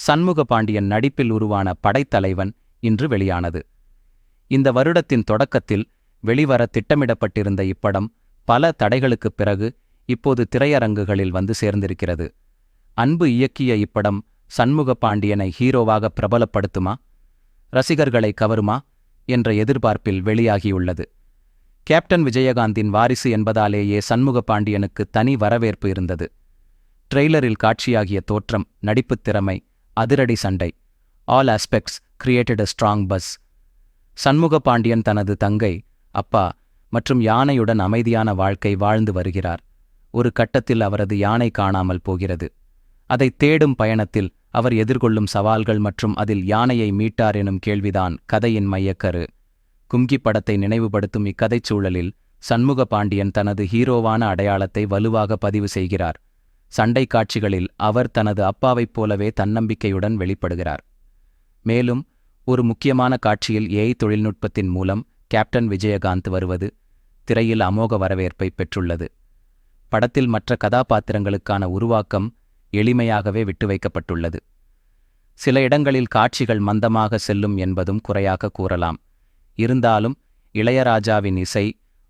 சண்முக பாண்டியன் நடிப்பில் உருவான படைத்தலைவன் இன்று வெளியானது. இந்த வருடத்தின் தொடக்கத்தில் வெளிவர திட்டமிடப்பட்டிருந்த இப்படம் பல தடைகளுக்குப் பிறகு இப்போது திரையரங்குகளில் வந்து சேர்ந்திருக்கிறது. அன்பு இயக்கிய இப்படம் சண்முக பாண்டியனை ஹீரோவாக பிரபலப்படுத்துமா? ரசிகர்களை கவருமா? என்ற எதிர்பார்ப்பில் வெளியாகியுள்ளது. கேப்டன் விஜயகாந்தின் வாரிசு என்பதாலேயே சண்முக பாண்டியனுக்கு தனி வரவேற்பு இருந்தது. ட்ரெய்லரில் காட்சியாகிய தோற்றம் நடிப்புத் திறமை அதிரடி சண்டை. All aspects created a strong buzz Shanmuga Pandian தனது தங்கை அப்பா மற்றும் யானையுடன் அமைதியான வாழ்க்கை வாழ்ந்து வருகிறார். ஒரு கட்டத்தில் அவரது யானை காணாமல் போகிறது. அதை தேடும் பயணத்தில் அவர் எதிர்கொள்ளும் சவால்கள் மற்றும் அதில் யானையை மீட்டார் எனும் கேள்விதான் கதையின் மையக்கரு. கும்கி படத்தை நினைவுபடுத்தும் இக்கதைச் சூழலில் சண்முக பாண்டியன் தனது ஹீரோவான அடையாளத்தை வலுவாக பதிவு செய்கிறார். சண்டை காட்சிகளில் அவர் தனது அப்பாவைப் போலவே தன்னம்பிக்கையுடன் வெளிப்படுகிறார். மேலும் ஒரு முக்கியமான காட்சியில் ஏஐ தொழில்நுட்பத்தின் மூலம் கேப்டன் விஜயகாந்த் வருவது திரையில் அமோக வரவேற்பை பெற்றுள்ளது. படத்தில் மற்ற கதாபாத்திரங்களுக்கான உருவாக்கம் எளிமையாகவே விட்டு வைக்கப்பட்டுள்ளது சில இடங்களில் காட்சிகள் மந்தமாக செல்லும் என்பதும் குறையாக கூறலாம். இருந்தாலும் இளையராஜாவின் இசை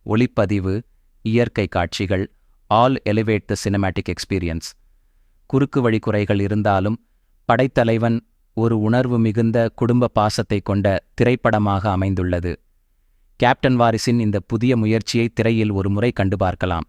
ஒளிப்பதிவு இயற்கை காட்சிகள் all elevate the cinematic experience. குறுக்கு வழி குறைகள் இருந்தாலும் படைத்தலைவன் ஒரு உணர்வு மிகுந்த குடும்ப பாசத்தை கொண்ட திரைப்படமாக அமைந்துள்ளது. கேப்டன் வாரிசின் இந்த புதிய முயற்சியை திரையில் ஒருமுறை கண்டு பார்க்கலாம்.